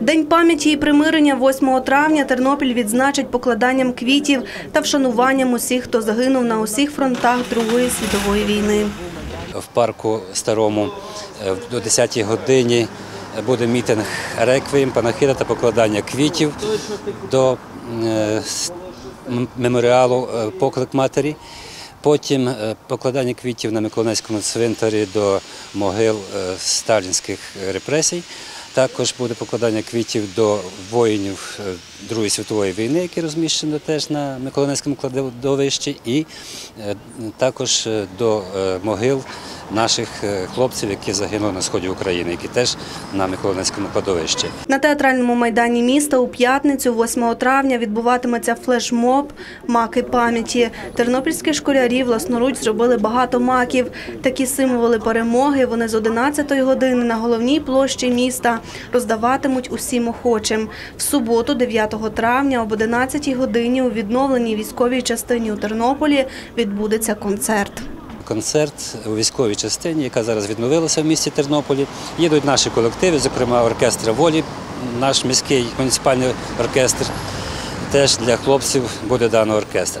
День пам'яті і примирення 8 травня Тернопіль відзначить покладанням квітів та вшануванням усіх, хто загинув на усіх фронтах Другої світової війни. в парку старому е, до 10-й годині буде мітинг реквієм, панахида та покладання квітів до е, меморіалу е, поклик матері. Потім е, покладання квітів на Миколаївському цвинтарі до могил е, сталінських репресій. Також буде покладання квітів до воїнів е, Другої світової війни, які розміщені теж на Миколаївському кладовищі, і е, також е, до е, могил наших е, хлопців, які загинули на сході України, які теж на Миколаївському кладовищі. На театральному майдані міста у п'ятницю, 8 травня, відбуватиметься флешмоб «Маки пам'яті». Тернопільські школярі власноруч зробили багато маків. Такі символи перемоги вони з 11 години на головній площі міста роздаватимуть усім охочим. В суботу, 9 травня, об 11 годині у відновленій військовій частині у Тернополі відбудеться концерт. Концерт у військовій частині, яка зараз відновилася в місті Тернополі. Їдуть наші колективи, зокрема оркестр волі, наш міський муніципальний оркестр. Теж для хлопців буде дано оркестр.